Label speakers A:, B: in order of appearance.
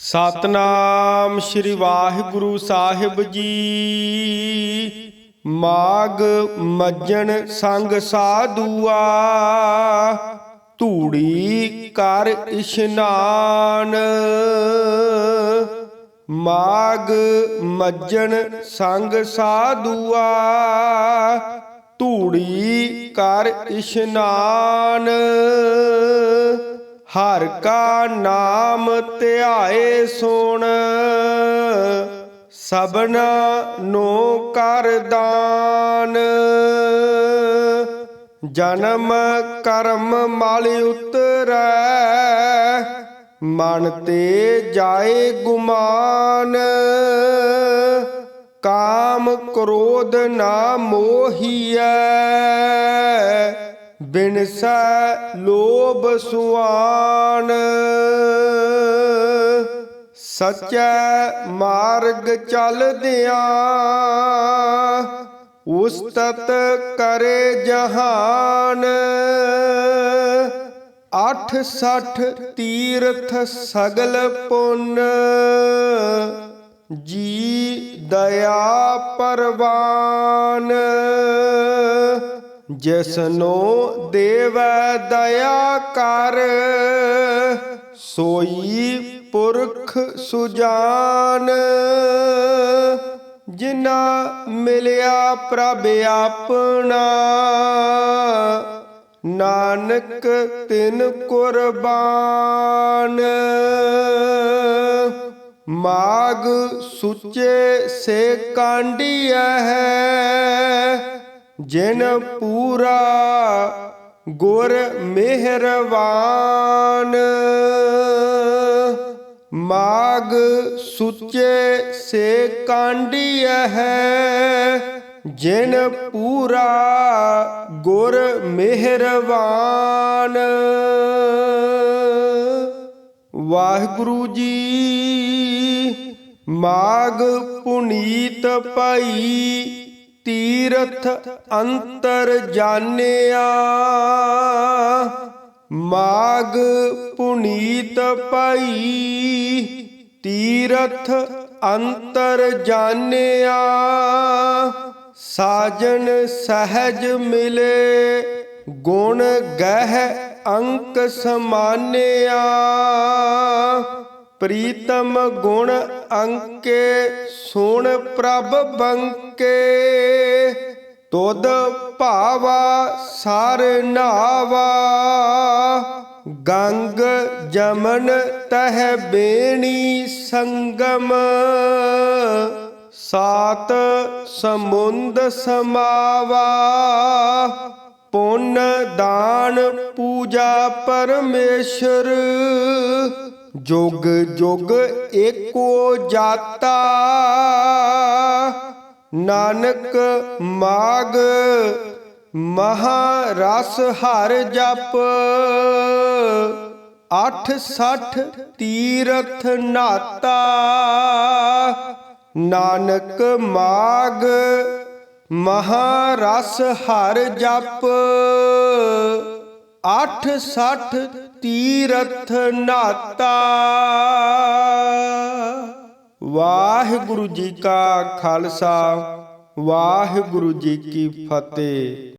A: ਸਤਨਾਮ ਸ੍ਰੀ ਵਾਹਿਗੁਰੂ ਸਾਹਿਬ ਜੀ। ਮਾਗ ਮੱਜਣ ਸੰਗ ਸਾਧੂਆ। ਧੂੜੀ ਕਰ ਇਸ਼ਨਾਨ। ਮਾਗ ਮੱਜਣ ਸੰਗ ਸਾਧੂਆ। ਧੂੜੀ ਕਰ ਇਸ਼ਨਾਨ। ਹਰ ਕਾ ਨਾਮ ਧਿਆਏ ਸੁਣ, ਸਭਨਾ ਨੂੰ ਕਰ ਦਾਨ। ਜਨਮ ਕਰਮ ਮਲ ਉਤਰੈ, ਮਨ ਤੇ ਜਾਏ ਗੁਮਾਨ। ਕਾਮ ਕ੍ਰੋਧ ਨਾ ਮੋਹੀਐ ਬਿਨਸੈ ਲੋਭ ਸੁਆਨ ਸਚੈ ਮਾਰਗ ਚੱਲਦਿਆਂ ਉਸਤਤ ਕਰੇ ਜਹਾਨ। ਅੱਠ ਸੱਠ ਤੀਰਥ ਸਗਲ ਪੁੰਨ, ਜੀ ਦਇਆ ਪਰਵਾਨ। ਜਿਸਨੋ ਦੇਵ ਦਇਆ ਕਰ, ਸੋਈ ਪੁਰਖ ਸੁਜਾਨ। ਜਿਨਾ ਮਿਲਿਆ ਪ੍ਰਭ ਆਪਣਾ, ਨਾਨਕ ਤਿਨ ਕੁਰਬਾਨ। ਮਾਗ ਸੁੱਚੇ ਸੇ ਕਾਂਡੀਐ ਹੈ ਜਿਨ ਪੂਰਾ ਗੁਰ ਮਿਹਰਵਾਨ, ਮਾਗ ਸੁੱਚੇ ਸੇ ਕਾਂਡੀਐ ਹੈ। ਜਿਨ ਪੂਰਾ ਗੁਰ ਮਿਹਰਵਾਨ, ਵਾਹਿਗੁਰੂ ਜੀ, ਮਾਗ ਪੁਨੀਤ ਭਾਈ ਤੀਰਥ ਅੰਤਰ ਜਾਣਿਆ, ਮਾਗ ਪੁਨੀਤ ਪਾਈ, ਤੀਰਥ ਅੰਤਰ ਜਾਣਿਆ, ਸਾਜਨ ਸਹਿਜ ਮਿਲੇ, ਗੁਣ ਗਹਿ ਅੰਕ ਸਮਾਨਿਆ। ਪ੍ਰੀਤਮ ਗੁਣ ਅੰਕੇ ਸੁਣ ਪ੍ਰਭ ਬੰਕੇ। ਤੁਧ ਭਾਵਾ ਸਰ ਨਾਵਾ। ਗੰਗ ਜਮਨ ਤਹ ਬੇਣੀ ਸੰਗਮ। ਸਾਤ ਸਮੁੰਦ ਸਮਾਵਾ। ਪੁੰਨ ਦਾਨ ਪੂਜਾ ਪਰਮੇਸ਼ਰ। ਜੁਗ ਜੁਗ ਏਕੋ ਜਾਤਾ। ਨਾਨਕ ਮਾਗ, ਮਹਾ ਰਸ ਹਰ ਜਪ। ਅੱਠ ਸੱਠ ਤੀਰਥ ਨਾਤਾ। ਨਾਨਕ ਮਾਗ, ਮਹਾ ਰਸ ਹਰ ਜਪ। ਅੱਠ ਸੱਠ ਤੀਰਥ ਨਾਤਾ। ਵਾਹਿਗੁਰੂ ਜੀ ਕਾ ਖਾਲਸਾ ਵਾਹਿਗੁਰੂ ਜੀ ਕੀ ਫਤਿਹ।